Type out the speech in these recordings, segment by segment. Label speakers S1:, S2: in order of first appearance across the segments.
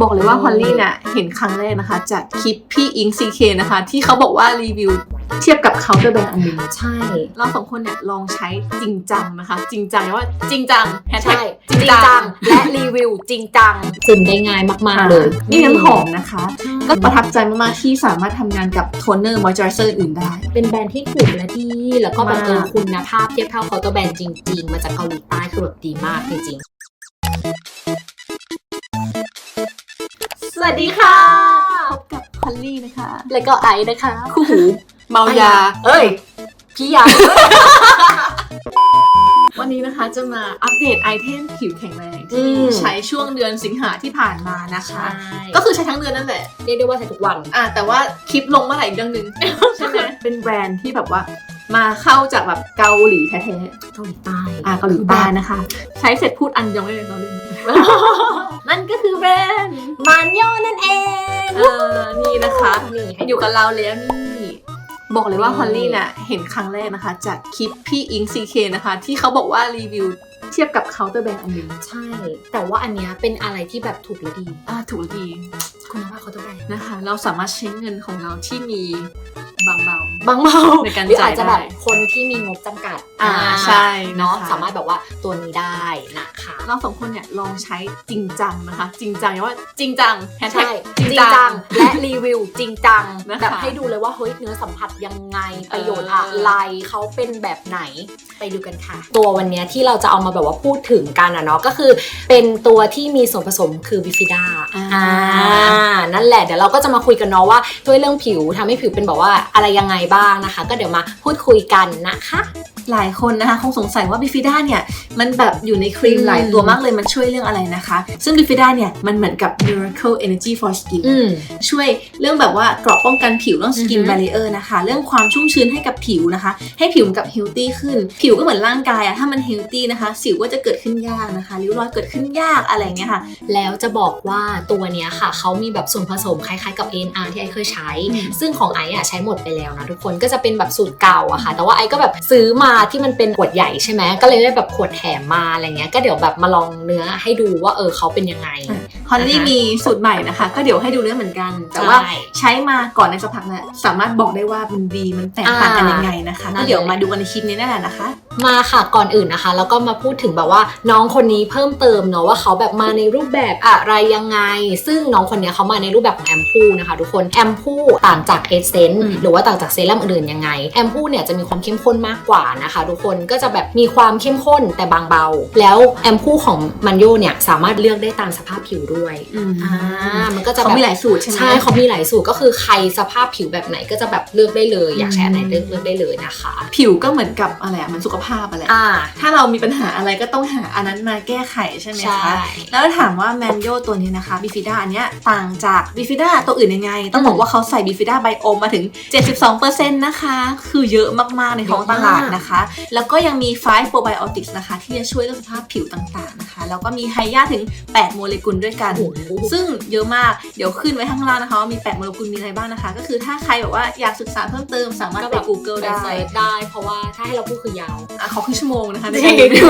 S1: บอกเลยว่าฮอลลี่เนี่ยเห็นครั้งแรกนะคะ จากคลิปพี่อิงซีเคนะคะ ที่เขาบอกว่ารีวิวเทียบกับเคาน์เตอร์แบรนด์อันหนึง
S2: ใช่
S1: เราสองคนเนี่ยลองใช้จริงจังนะคะ จริงจังว่าจริงจังแฮชแท็
S2: ใช่
S1: ก
S2: จริงจัง และรีวิวจริงจังซึมได้ง่ายมากๆเลย
S1: นี่น้ำหอมนะคะ ก็ประทับใจมากๆที่สามารถทำงานกับโทนเนอร์มอยเจอร์เซอร์อื่นได้
S2: เป็นแบรนด์ที่ถูกและดี แล้วก็แบบ
S1: มาก
S2: เออคุณภาพเทียบเท่าเคาน์เตอร์แบรนด์จริง ๆ มาจากเกาหลีใต้คือแบบดีมากจริง
S1: สวัสดีค่ะ พบกับฮอลลี่นะคะ
S2: ๆแล้วก็ไอซ์นะคะ
S1: คู่หูเมายา
S2: เอ้ย พี่ยา
S1: วันนี้นะคะจะมาอัปเดตไอเทมผิวแข็งแรง
S2: อื
S1: ที่
S2: ม
S1: ใช้ช่วงเดือนสิงหาที่ผ่านมานะคะ
S2: ก็
S1: ก็คือใช้ทั้งเดือนนั่นแหละ
S2: เรียกได้ว่าใช้ทุกวัน
S1: อ่าแต่ว่าคลิปลงเมื่อไหร่อีกเรื่องหนึ่งใช่ไหมเป็นแบรนด์ที่แบบว่า มาเข้าจากแบบเกาหลีแท้
S2: เกาหลีใต้
S1: ๆอ่าเกาหลีใต้นะคะ ใช้เสร็จพูดอันยองได้เลยตอนนี้นั่นก็คือแบรนด์
S2: มันโยนั่นเอง
S1: เออนี่นะคะ
S2: นี่ให้
S1: อยู่กับเราแล้วนี่ บอกเลยว่า
S2: นี่
S1: ฮอลลี่เนี่ยเห็นครั้งแรกนะคะ จากคลิปพี่อิงซีเคนะคะ ที่เขาบอกว่ารีวิวเทียบกับเคาน์เตอร์แบรนด์อันหนึง
S2: ใช่ แต่ว่าอันเนี้ยเป็นอะไรที่แบบถูกและดี
S1: อ่าถูกดี
S2: คุณภาพเคาน์เตอร์แบรนด์
S1: นะคะ เราสามารถใช้เงินของเราที่มีบางเบา
S2: บางเบา
S1: ในการ
S2: หรือ
S1: จ่าย
S2: อาจจะแบบ
S1: ได้
S2: คนที่มีงบจำกัด
S1: อ่าใช่นะคะ
S2: เนาะสามารถแบบว่าตัวนี้ได้นะคะ
S1: เราสองคนเนี่ยลองใช้จริงจังนะคะ จริงจังว่าจริงจังแฮชแท็
S2: ใช่
S1: ก
S2: จริงจังและรีวิวจริงจัง
S1: นะคะ
S2: แบบให้ดูเลยว่าเฮ้ยเนื้อสัมผัสยังไงประโยชน์อะไรเขาเป็นแบบไหนไปดูกันค่ะ ตัววันเนี้ยที่เราจะเอามาแบบว่าพูดถึงกันอะเนาะก็คือ เป็นตัวที่มีส่วนผสมคือบิฟิด้า
S1: อ่า
S2: นั่นแหละเดี๋ยวเราก็จะมาคุยกันเนาะว่าช่วยเรื่องผิวทำให้ผิวเป็นแบบว่าอะไรยังไงบ้างนะคะ ก็เดี๋ยวมาพูดคุยกันนะคะ
S1: หลายคนนะคะคงสงสัยว่าบิฟิด้าเนี่ยมันแบบอยู่ในครีม
S2: อืม
S1: หลายตัวมากเลยมันช่วยเรื่องอะไรนะคะ ซึ่งบิฟิด้าเนี่ยมันเหมือนกับ miracle energy for skin
S2: อืม
S1: ช่วยเรื่องแบบว่าเกราะป้องกันผิวเรื่อง skin
S2: อือฮึ
S1: barrier นะคะ เรื่องความชุ่มชื้นให้กับผิวนะคะ ให้ผิวมันกับ healthy ขึ้น ผิวก็เหมือนร่างกายอะถ้ามัน healthy นะคะสิวก็จะเกิดขึ้นยากนะคะริ้วรอยเกิดขึ้นยากอะไรอย่างเงี้ยค่ะ
S2: แล้วจะบอกว่าตัวเนี้ยค่ะเขามีแบบส่วนผสมคล้ายๆกับ ANR ที่ไอเคยใช้
S1: อืม
S2: ซึ่งของไออะใช้หมดไปแล้วนะทุกคนก็จะเป็นแบบสูตรเก่าอะค่ะ แต่ว่าไอก็แบบซื้อมาที่มันเป็นขวดใหญ่ใช่ไหมก็เลยได้แบบขวดแถมมาอะไรเงี้ยก็เดี๋ยวแบบมาลองเนื้อให้ดูว่าเออเขาเป็นยังไง
S1: ฮอลลี่
S2: นะคะ
S1: มีสูตรใหม่นะคะ ก็เดี๋ยวให้ดูเรื่องเหมือนกัน แต่ว่า
S2: ใช่
S1: ใช้มาก่อนในสักพักเนี่ยสามารถบอกได้ว่ามันดีมันแตกต่างกันยังไงนะคะ
S2: นั่
S1: ก็
S2: น
S1: เดี๋ยว
S2: เลย
S1: มาดูกันในคลิปนี้นั่นแหละนะคะ
S2: มาค่ะก่อนอื่นนะคะ แล้วก็มาพูดถึงแบบว่าน้องคนนี้เพิ่มเติมเนาะว่าเขาแบบมาในรูปแบบอะไรยังไง ซึ่งน้องคนเนี้ยเขามาในรูปแบบของแอมพูนะคะทุกคนแอมพูต่างจากเอเซน
S1: อืม
S2: หรือว่าต่างจากเซรั่มอื่นๆยังไงแอมพูเนี่ยจะมีความเข้มข้นมากกว่านะคะทุกคนก็จะแบบมีความเข้มข้นแต่บางเบา แล้วแอมพูของมันโยเนี่ยสามารถเลือกได้ตามสภาพผิวด้วยอ่ามันก็จะ
S1: เขา
S2: แบบ
S1: มีหลายสูตรใช่ไหม
S2: ใช่เขามีหลายสูตรก็คือใครสภาพผิวแบบไหนก็จะแบบเลือกได้เลย อยากใช้อันไหนเลือกเลือกได้เลยนะคะ
S1: ผิวก็เหมือนกับอะไรอะเหมันสุขภาพอะไร
S2: อ่า
S1: ถ้าเรามีปัญหาอะไรก็ต้องหาอันนั้นมาแก้ไขใช่ไหม
S2: ใช่
S1: คะแล้วถามว่าแมนโยตัวนี้นะคะบิฟิด้าอันเนี้ยต่างจากบิฟิด้าตัวอื่นยังไง ต้องบอกว่าเขาใส่บิฟิด้าไบโอมมาถึง 72%นะคะ คือเยอะมากๆในท้องตลาดนะคะ แล้วก็ยังมี 5 probiotics นะคะ ที่จะช่วยเรื่องสภาพผิวต่างๆนะคะ แล้วก็มีไฮยาถึง 8 โมเลกุลด้วยกัน
S2: โอ้โห
S1: ซึ่งเยอะมากเดี๋ยวขึ้นไว้ข้างล่างนะคะว่ามี8โมเลกุลมีอะไรบ้างนะคะ ก็คือถ้าใครแบบว่าอยากศึกษาเพิ่มเติมสามารถไป Google
S2: ไป
S1: ได้
S2: เซิร์ชได้ เพราะว่าถ้าให้เราพูดคือยาว
S1: อะขอครึ่งชั่วโมงนะคะใน
S2: จริ
S1: กางรรีวิว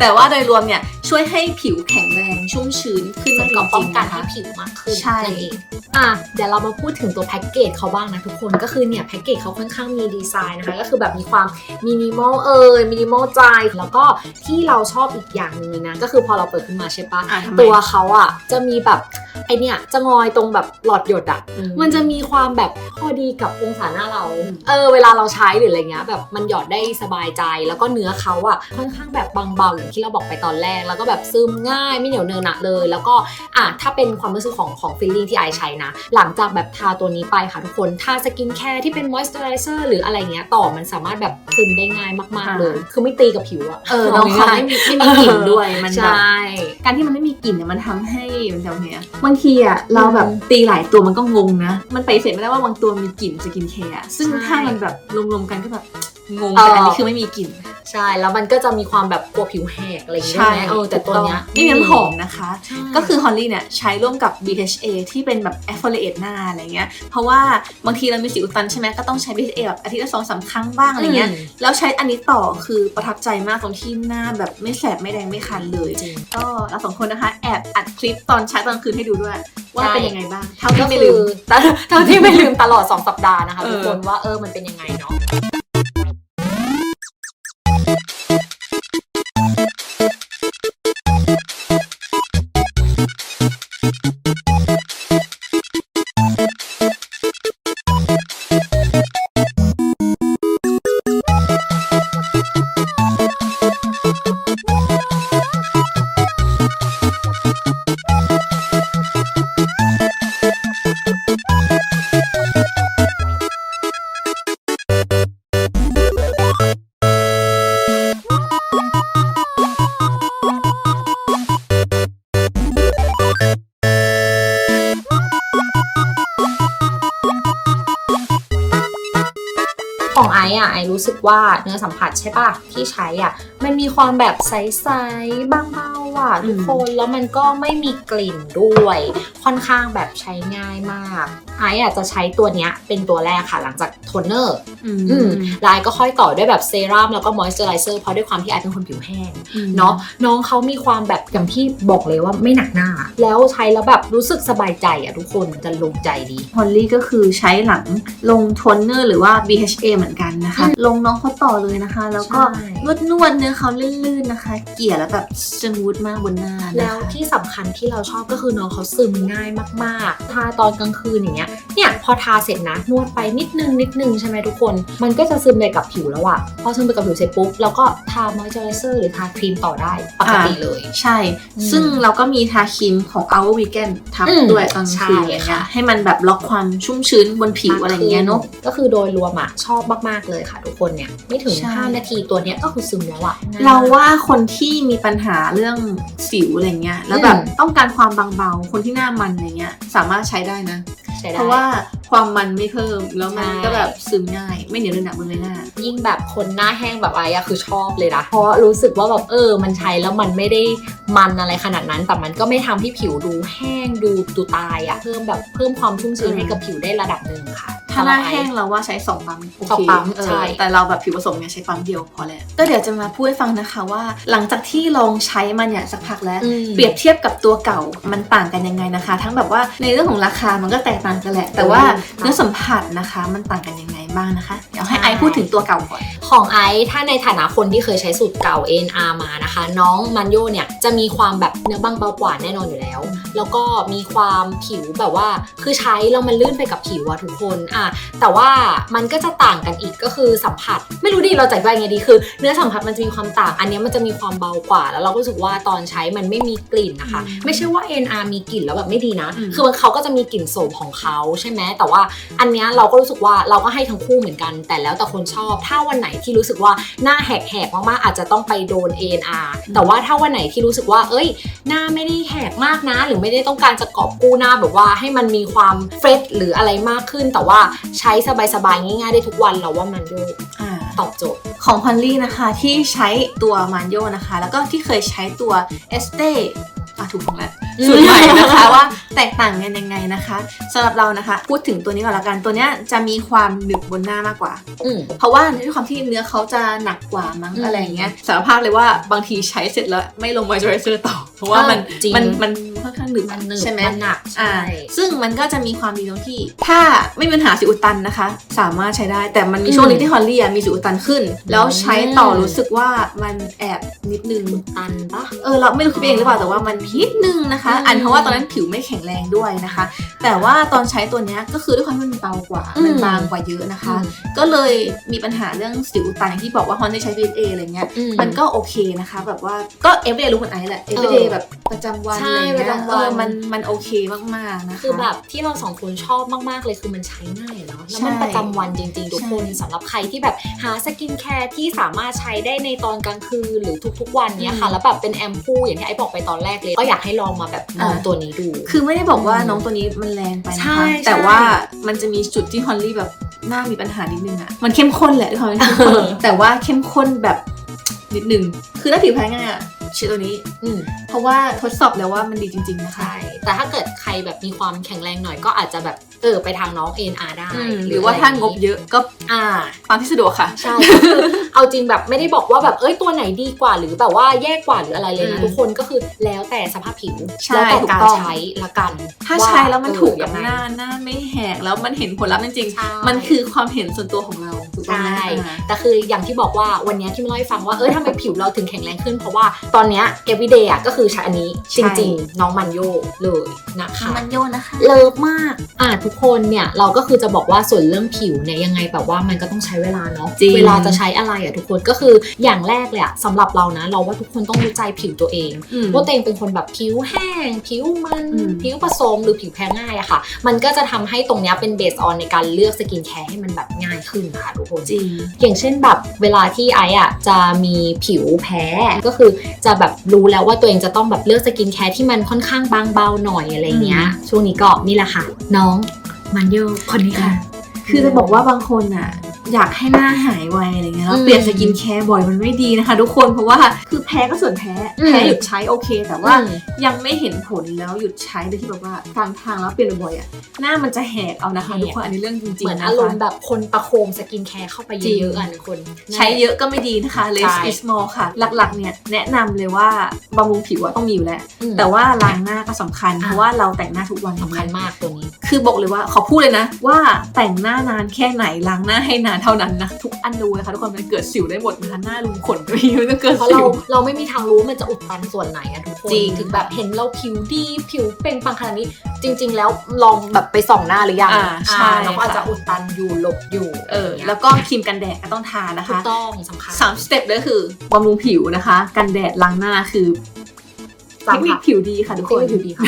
S1: แต่ว่าโดยรวมเนี่ยช่วยให้ผิวแข็งแรงชุ่มชื้นขึ้น
S2: มั
S1: ได้
S2: น
S1: จ
S2: ก็
S1: ริ
S2: ป้อง
S1: งๆ
S2: กัน
S1: นะคะ
S2: ให้ผิวมากขึ้น
S1: ใช่
S2: นั่นเองอะเดี๋ยวเรามาพูดถึงตัวแพ็กเกจเขาบ้างนะทุกคนก็คือเนี่ยแพ็กเกจเขาค่อนข้างมีดีไซน์นะคะก็คือแบบมีความมินิมอลเอ่ยมินิมอลใจแล้วก็ที่เราชอบอีกอย่างหนึงเลยนะก็คือพอเราเปิดขึ้นมาใช่ปะ
S1: อะทำไม
S2: ตัวเขาอะจะมีแบบไอเนี่ยจะงอยตรงแบบหลอดหยดอะมันจะมีความแบบพอดีกับองศาหน้าเรา
S1: อืม
S2: เออเวลาเราใช้หรืออะไรเงี้ยแบบมันหยอดได้สบายใจแล้วก็เนื้อเขาอะค่อนข้างแบบบางเบาอย่างที่เราบอกไปตอนแรก แล้วก็แบบซึมง่ายไม่เหนียวเนอะหนะเลย แล้วก็อะถ้าเป็นความรู้สึกของของฟิลลิ่งที่ไอใช้นะ หลังจากแบบทาตัวนี้ไปค่ะทุกคนทาสกินแคร์ที่เป็นมอยส์เจอไรเซอร์หรืออะไรเงี้ยต่อมันสามารถแบบซึมได้ง่ายมาก ๆเลย คือไม่ตีกับผิวอะ
S1: เออน้องเขาไม่มีไม่มีกลิ่นด้วยมัน
S2: ใช
S1: แบบ่การที่มันไม่มีกลิ่นเนี่ยมันทำให้มันจะไงอะบางทีอะเราแบบตีหลายตัวมันก็งงนะ มันไปฏิเสร็จไม่ได้ว่าบางตัวมีกลิ่นสกินแคร์อะซึ่ง
S2: ใช่
S1: ถ้ามันแบบรวมๆกันก็แบบงง
S2: เออ
S1: แต่อันนี้คือไม่มีกลิ่น
S2: ใช่แล้วมันก็จะมีความแบบกลัวผิวแหกอะไรอย่างเงี้ยใช่ไหมเออแต่ตัวเนี้ย
S1: นี่น้ำหอมนะคะ
S2: ใช่
S1: ก็คือฮอลลี่เนี่ยใช้ร่วมกับ BHA ที่เป็นแบบ exfoliate หน้าอะไรเงี้ยเพราะว่าบางทีเรามีสิวอุดตันใช่ไหมก็ต้องใช้ BHA แบบอาทิตย์ละสองสามครั้งบ้างอะไรเงี้ย
S2: ม
S1: แล้วใช้อันนี้ต่อคือประทับใจมากตรงที่หน้าแบบไม่แสบไม่แดงไม่คันเลย
S2: จริง
S1: ก็เราสองคนนะคะ แอบอัดคลิปตอนใช้ตอนคืนให้ดูด้วย ว่า
S2: ใช่
S1: เป็นยังไงบ้างเท่า
S2: ก็
S1: ที่ไม่
S2: คื
S1: ลื
S2: อ
S1: ม
S2: เท่าที่ไม่ลืมตลอด 2 สัปดาห์นะคะ
S1: เออ
S2: ทุกคนว่าเออมันเป็นยังไงเนาะ รู้สึกว่าเนื้อสัมผัสใช่ป่ะที่ใช้อะมันมีความแบบใสๆบางเบาๆอะทุกคนแล้วมันก็ไม่มีกลิ่นด้วย ค่อนข้างแบบใช้ง่ายมากไอซ์อะจะใช้ตัวเนี้ยเป็นตัวแรกค่ะ หลังจากโทนเนอร์
S1: อื
S2: อืม
S1: ม
S2: แล้วไอซ์ก็ค่อยต่อด้วยแบบเซรั่มแล้วก็มอยส์เจอไรเซอร์เพราะด้วยความที่ไอซ์เป็นคนผิวแห้งเนาะน้องเขามีความแบบอย่างที่บอกเลยว่าไม่หนักหน้า แล้วใช้แล้วแบบรู้สึกสบายใจอะทุกคนจะลงใจดี
S1: ฮอลลี่ก็คือใช้หลังลงโทนเนอร์หรือว่า BHA เหมือนกันนะคะลงน้องเขาต่อเลยนะคะ แล้วก็
S2: ใช่
S1: นวดนวดๆเนื้อเขาลื่นๆนะคะ เกลี่ยแล้วแบบสมูทมากบนหน้านะคะ
S2: แล้วที่สำคัญที่เราชอบก็คือน้องเขาซึมง่ายมากๆ ทาตอนกลางคืนอย่างเงี้ย เนี่ยพอทาเสร็จนะนวดไปนิดนึงนิดนึงใช่ไหมทุกคน มันก็จะซึมไปกับผิวแล้วอะพอซึมไปกับผิวเสร็จปุ๊บแล้วก็ทามอยเจอไรเซอร์หรือทาครีมต่อได้ปกติเลย
S1: ใช่
S2: อืม
S1: ซึ่งเราก็มีทาครีมของ Our Weekend ทับ
S2: อืม
S1: ด้วยตอนกลางคืน
S2: ใช่
S1: อะไรเงี้
S2: ค่ะ
S1: ยให้มันแบบล็อกความชุ่มชื้นบนผิวอะไรเงี้ยเนาะ
S2: ก็คือโดยรวมอะชอบมากๆเลยค่ะทุกคนเนี่ยไม่ถึง
S1: ใช่
S2: 5 นาทีตัวเนี้ยก็คือซึมแล้วอะ
S1: เราว่าคนที่มีปัญหาเรื่องสิวอะไรเงี้ย แล้วแบบ
S2: อืม
S1: ต้องการความบางเบาคนที่หน้ามันอะไรเงี้ย สามารถใช้ได้นะ
S2: ใช้ได้
S1: เพราะว่าความมันไม่เพิ่มแล้วมัน
S2: ใช่
S1: ก็แบบซึมง่าย ไม่เหนียวเนอะหนักบนใบหน้า
S2: ยิ่งแบบคนหน้าแห้งแบบไอ้อะคือชอบเลยนะเพราะรู้สึกว่าแบบเออ มันใช้แล้วมันไม่ได้มันอะไรขนาดนั้น แต่มันก็ไม่ทำให้ผิวดูแห้งดูดูตายอะเพิ่มแบบเพิ่มความชุ่มชื้น
S1: อืม
S2: ให้กับผิวได้ระดับหนึ่งค่ะ
S1: ถ้าหน้า
S2: สำรับไอซ์
S1: แห้งเราว่าใช้สองปั๊มโอ
S2: สอง
S1: เค
S2: ปั๊ม
S1: เออ
S2: ใช่
S1: แต่เราแบบผิวผสมเนี่ยใช้ปั๊มเดียวพอแล้วก็เดี๋ยวจะมาพูดให้ฟังนะคะว่า หลังจากที่ลองใช้มันเนี่ยสักพักแล้ว
S2: อืม
S1: เปรียบเทียบกับตัวเก่ามันต่างกันยังไงนะคะ ทั้งแบบว่าในเรื่องของราคามันก็แตกต่างกันแหละ แต่ว่า
S2: อืม
S1: เนื้อสัมผัสนะคะ มันต่างกันยังไงบ้างนะคะ เดี๋ยวให้
S2: ใช่
S1: ไอซ์พูดถึงตัวเก่าก่อน
S2: ของไอซ์ถ้าในฐานะคนที่เคยใช้สูตรเก่า NR มา นะคะ น้องมันโยเนี่ยจะมีความแบบเนื้อบางเบากว่าแน่นอนอยู่แล้ว แล้วก็มีความผิวแบบว่า คือใช้แล้วมันลื่นไปกับผิวอะทุกคนอะแต่ว่ามันก็จะต่างกันอีกก็คือสัมผัส ไม่รู้ดิเราจัดว่าไงดีคือ เนื้อสัมผัสมันจะมีความต่าง อันเนี้ยมันจะมีความเบากว่า แล้วเราก็รู้สึกว่าตอนใช้มันไม่มีกลิ่นนะคะ
S1: อืม
S2: ไม่ใช่ว่า NR มีกลิ่นแล้วแบบไม่ดีนะ
S1: อืม
S2: คือมันเขาก็จะมีกลิ่นโสมของเขาใช่ไหมแต่ว่าอันเนี้ยเราก็รู้สึกว่าเราก็ให้ทั้งคู่เหมือนกัน แต่แล้วแต่คนชอบ ถ้าวันไหนที่รู้สึกว่าหน้าแหกๆมากๆอาจจะต้องไปโดน ANR แต่ว่าถ้าวันไหนที่รู้สึกว่า เอ้ย หน้าไม่ได้แหกมากนะ หรือไม่ได้ต้องการจะกอบกู้หน้าแบบว่าให้มันมีความเฟรชหรืออะไรมากขึ้น แต่ว่าใช้สบายๆง่ายๆได้ทุกวันเราว่ามันดู
S1: อ่า
S2: ตอบโจทย์
S1: ของพันลี่นะคะที่ใช้ตัวมันโยนะคะ แล้วก็ที่เคยใช้ตัวเอสเต้อะถูกของแล้ว
S2: อืม
S1: สูตรใหม่นะคะว่าแตกต่างกันยังไงนะคะสำหรับเรานะคะ พูดถึงตัวนี้ก่อนละกันตัวเนี้ยจะมีความหนึบบนหน้ามากกว่า
S2: อืม
S1: เพราะว่าด้วยความที่เนื้อเขาจะหนักกว่ามั้ง
S2: อืม
S1: อะไรอย่างเงี้ยสารภาพเลยว่าบางทีใช้เสร็จแล้วไม่ลงมอยเจอไรเซอร์ต่อ เพราะว่ามัน
S2: เออจริง
S1: มันมันค่อนข้างหนึบ
S2: มันหนึบ
S1: ใช่ไหม
S2: มันหนัก
S1: อ่า
S2: ใช่
S1: ซึ่งมันก็จะมีความดีตรงที่ ถ้าไม่มีปัญหาสิวอุดตันนะคะ สามารถใช้ได้ แต่มันมีช่วงหนึงที่ฮอลลี่อะมีสิวอุดตันขึ้น แล้วใช้ต่อรู้สึกว่ามันแอบนิดนึง
S2: ตันปะ
S1: เออเราไม่รู้คิดเองหรือเปล่าแต่ว่ามันนิดนึงนะคะ
S2: อืม
S1: อันเพราะว่าตอนนั้นผิวไม่แข็งแรงด้วยนะคะ แต่ว่าตอนใช้ตัวเนี้ยก็คือด้วยความที่มันเบากว่า
S2: อืม
S1: มันบางกว่าเยอะนะคะ
S2: อืม
S1: ก็เลยมีปัญหาเรื่องสิวอุดตันอย่างที่บอกว่าฮอนได้ใช้ VA อะไรเงี้ย
S2: อื
S1: มันก็โอเคนะคะ แบบว่าก็ everyday รู้เหมือนไอซ์แหละ everyday แบบประจำวัน
S2: ใช่
S1: อะไรเงี้ย
S2: ประจำวัน
S1: เออมันมันโอเคมากๆนะคะ
S2: คือแบบที่เราสองคนชอบมากๆเลยคือมันใช้ง่ายเนาะแล้วมัน
S1: ใช่
S2: ประจำวันจริงๆทุกคน
S1: ใช่
S2: สำหรับใครที่แบบหาสกินแคร์ที่สามารถใช้ได้ในตอนกลางคืนหรือทุกๆ วันเนี้ยค่ะ
S1: อืม
S2: แล้วแบบเป็นแอมพูอย่างที่ไอ้บอกไปตอนแรกเลย ก็อยากให้ลองมาแบบลอง
S1: อ่า
S2: ตัวนี้ดู
S1: คือไม่ได้บอกว่า
S2: อืม
S1: น้องตัวนี้มันแรงไป
S2: ใช่
S1: นะคะ
S2: ใช่
S1: แต่ว่ามันจะมีจุดที่ฮอลลี่แบบหน้ามีปัญหานิดนึงอะมันเข้มข้นแหละด้วยความที่เข้มข้นแต่ว่าเข้มข้นแบบนิดนึงคือถ้าผิวแพ้ง่ายอะใช้ตัวนี้
S2: อืม
S1: เพราะว่าทดสอบแล้วว่ามันดีจริง ๆนะคะ
S2: ใช่ แต่ถ้าเกิดใครแบบมีความแข็งแรงหน่อยก็อาจจะแบบ เออไปทางน้อง NR ได้
S1: อืมหรือว่าถ้างบเยอะก็
S2: อ่า
S1: ฟังที่สะดวกค่ะ
S2: ใช่ก็คือเอาจริงแบบไม่ได้บอกว่าแบบเอ้ยตัวไหนดีกว่าหรือแบบว่าแย่กว่าหรืออะไรเลยนะ
S1: อืม
S2: ทุกคนก็คือแล้วแต่สภาพผิว
S1: ใช่
S2: แล้วแต่
S1: ถูก
S2: การ
S1: ต้อง
S2: ใช้ละกัน
S1: ถ้าใช้แล้วมัน
S2: เออ
S1: ถูกกับ
S2: ยังไง
S1: หน้าหน้าไม่แหกแล้วมันเห็นผลลัพธ์จริง
S2: ใช่
S1: ๆมันคือความเห็นส่วนตัวของเราถูกต้องไหม
S2: ใช่
S1: อ่า
S2: แต่คืออย่างที่บอกว่าวันเนี้ยที่มาเล่าให้ฟังว่าเออทำไมผิวเราถึงแข็งแรงขึ้น เพราะว่าตอนเนี้ย everyday อะก็คือใช้อันนี้จริงๆ น้องมันโยเลยนะคะ
S1: มันโยนนะคะ
S2: เลิฟมากอะทุกคนเนี่ยเราก็คือจะบอกว่าส่วนเรื่องผิวเนี่ยยังไงแบบว่ามันก็ต้องใช้เวลาเนาะ
S1: จริง
S2: เวลาจะใช้อะไรอะทุกคนก็คืออย่างแรกเลยอะสำหรับเรานะเราว่าทุกคนต้องรู้ใจผิวตัวเอง
S1: อืม
S2: ว่าตัวเองเป็นคนแบบผิวแห้ง ผิวมัน
S1: อืม
S2: ผิวผสมหรือผิวแพ้ง่ายอะค่ะ มันก็จะทำให้ตรงเนี้ยเป็นเบสออนในการเลือกสกินแคร์ให้มันแบบง่ายขึ้นนะคะทุกคน
S1: จริง
S2: อย่างเช่นแบบเวลาที่ไอซ์อะจะมีผิวแพ้ก็คือจะแบบรู้แล้วว่าตัวเองจะต้องแบบเลือกสกินแคร์ที่มันค่อนข้างบางเบาหน่อยอะไรเงี้ย ช่วงนี้ก็นี่แหละค่ะ น้อง มันโยคนนี้ค่ะ
S1: คือจะบอกว่าบางคนอะ อยากให้หน้าหายไวอะไรเงี้ยแล้ว
S2: อืม
S1: เปลี่ยนสกินแคร์บ่อยมันไม่ดีนะคะทุกคนเพราะว่าคือแพ้ก็ส่วนแพ้
S2: อืม
S1: แพ้หยุดใช้โอเค แต่ว่า
S2: อืม
S1: ยังไม่เห็นผลแล้วหยุดใช้โดยที่แบบว่ากลางทางแล้วเปลี่ยนบ่อยๆอะหน้ามันจะแหกเอานะคะ
S2: แหก
S1: ทุกคนอันนี้เรื่องจริงๆ
S2: เหมือน
S1: นะคะ
S2: อารมณ์แบบคนประโคมสกินแคร์เข้าไปเยอะๆอะทุกคน
S1: ใช้เยอะก็ไม่ดีนะคะ less
S2: ใช่
S1: is more ค่ะ หลักๆเนี่ยแนะนำเลยว่าบำรุงผิวอะต้องมีอยู่แล้ว
S2: อืม
S1: แต่ว่าล้างหน้าก็สำคัญ
S2: อะ
S1: เพราะว่าเราแต่งหน้าทุกวัน
S2: สำคัญมากตัวนี้
S1: คือบอกเลยว่าขอพูดเลยนะว่าแต่งหน้านานแค่ไหนล้างหน้าให้นานเท่านั้นนะทุกอันดูนะคะทุกคนมันเกิดสิวได้หมดนะคะหน้าลุมขนก็มีมันจะเกิด
S2: เพราะ
S1: สิ
S2: เรา
S1: ว
S2: เราไม่มีทางรู้ว่ามันจะอุดตันส่วนไหนอะทุกคน
S1: จริง
S2: ถึงแบบเห็นเราผิวดีผิวเปล่งปลังขนาดนี้ จริง ๆ แล้วลองแบบไปส่องหน้าหรือยัง
S1: อ่าใช่
S2: อ่าเราก็อาจจะอุดตันอยู่หลบอยู่
S1: เออ แล้วก็ครีมกันแดดก็ต้องทานะ
S2: ถู
S1: คะ
S2: กต้องสำคัญ
S1: สามสเต็ปเลยคือบำรุงผิวนะคะ กันแดดล้างหน้าคือเท
S2: ตาม
S1: คนิค
S2: ค่ะ
S1: ผิวดีค่ะทุกคน
S2: เทคนิคผิวดีค่ะ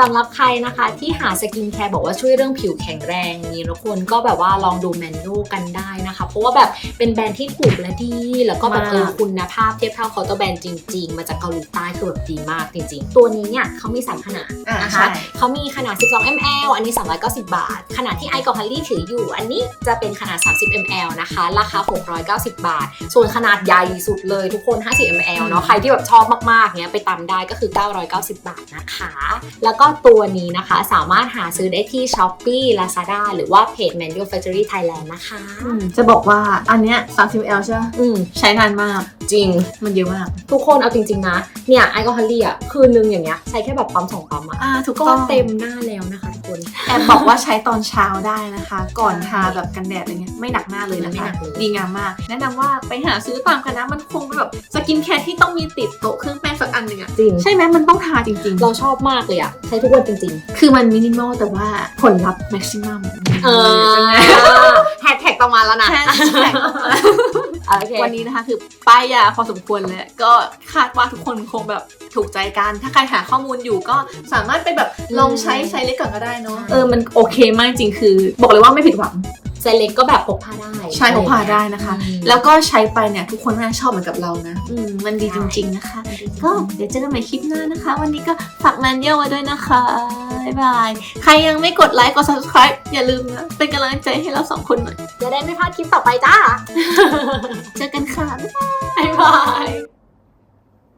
S2: สำหรับใครนะคะที่หาสกินแคร์บอกว่าช่วยเรื่องผิวแข็งแรงนี้ทุกคนก็แบบว่าลองดูแมนนูกันได้นะคะ เพราะว่าแบบเป็นแบรนด์ที่ถูกและดี แล้วก็แบบ
S1: มาก
S2: เออคุณภาพเทียบเท่าเคาน์เตอร์แบรนด์จริง ๆ มาจากเกาหลีใต้คือแบบดีมากจริง ๆ ตัวนี้เนี่ยเขามีสามขนาด
S1: อ่า
S2: นะ
S1: ใช่
S2: คะเขามีขนาด 12 ml อันนี้ 390 บาท ขนาดที่ไอกับฮัลลี่ถืออยู่ อันนี้จะเป็นขนาด 30 ml นะคะ ราคา 690 บาท ส่วนขนาดใหญ่สุดเลยทุกคน 50 ml เนาะใครที่แบบชอบมากๆเนี้ยไปตามได้ก็คือ 990 บาทนะคะ แล้วก็ตัวนี้นะคะสามารถหาซื้อได้ที่ Shopee Lazada หรือว่าเพจ Manual Factory Thailand นะคะ
S1: อืมจะบอกว่าอันเนี้ย 30 ml ใช่ไหม
S2: อืม
S1: ใช้นานมาก
S2: จริง
S1: มันเยอะมาก
S2: ทุกคนเอาจริง ๆ นะ เนี่ยไอกับฮัลลี่อะ คืนนึงอย่างเงี้ยใช้แค่แบบปั๊มสองปั๊มอะ
S1: อ่าถูก
S2: ก็
S1: ต้อง
S2: เต็มหน้าแล้วนะคะทุกคน
S1: แอบบอกว่าใช้ตอนเช้าได้นะคะ ก่อน
S2: ใช่
S1: ทาแบบกันแดดอะไรเงี้ยไม่หนักหน้าเลยนะ
S2: ไม่ห
S1: คะ
S2: นักเลย
S1: ดีงามมาก แนะนำว่าไปหาซื้อตามกันนะ มันคงเป็นแบบสกินแคร์ที่ต้องมีติดโต๊ะเครื่องแป้งสักอันหนึ่งอะ
S2: จริง
S1: ใช่ไหมมันต้องทาจริง
S2: เราชอบมากเลยอะใช้ทุกวันจริง
S1: ๆ คือมันมินิมอลแต่ว่าผลลัพธ์แม็กซิมัม
S2: ๆเออแฮชแท็กต้องมาแล้วนะ
S1: แฮชแท็ก
S2: โอเค
S1: วันนี้นะคะคือป้ายยาพอสมควรแล้วก็คาดว่าทุกคนคงแบบถูกใจกัน ถ้าใครหาข้อมูลอยู่ก็สามารถไปแบบลองใช้ใช้เล็กก่อนก็ได้เนาะ
S2: ใช่
S1: เออมันโอเคมากจริงคือ บอกเลยว่าไม่ผิดหวัง
S2: ไซเล็กก็แบบพกพาได้
S1: ใช่พกพาได้นะคะ
S2: อืม
S1: แล้วก็ใช้ไปเนี่ยทุกคนน่าจะชอบเหมือนกับเรานะอืมมันดีจริง ๆนะคะ ก็เดี๋ยวเจอกันใหม่คลิปหน้านะคะ วันนี้ก็ฝากแมนเยลไว้ด้วยนะคะบ๊ายบาย ใครยังไม่กดไลค์กด subscribe อย่าลืมนะ เป็นกำลังใจให้เราสองคนหน่อย
S2: จะได้ไม่พลาดคลิปต่อไปจ้า
S1: เจอกันค่ะ
S2: บ๊ายบาย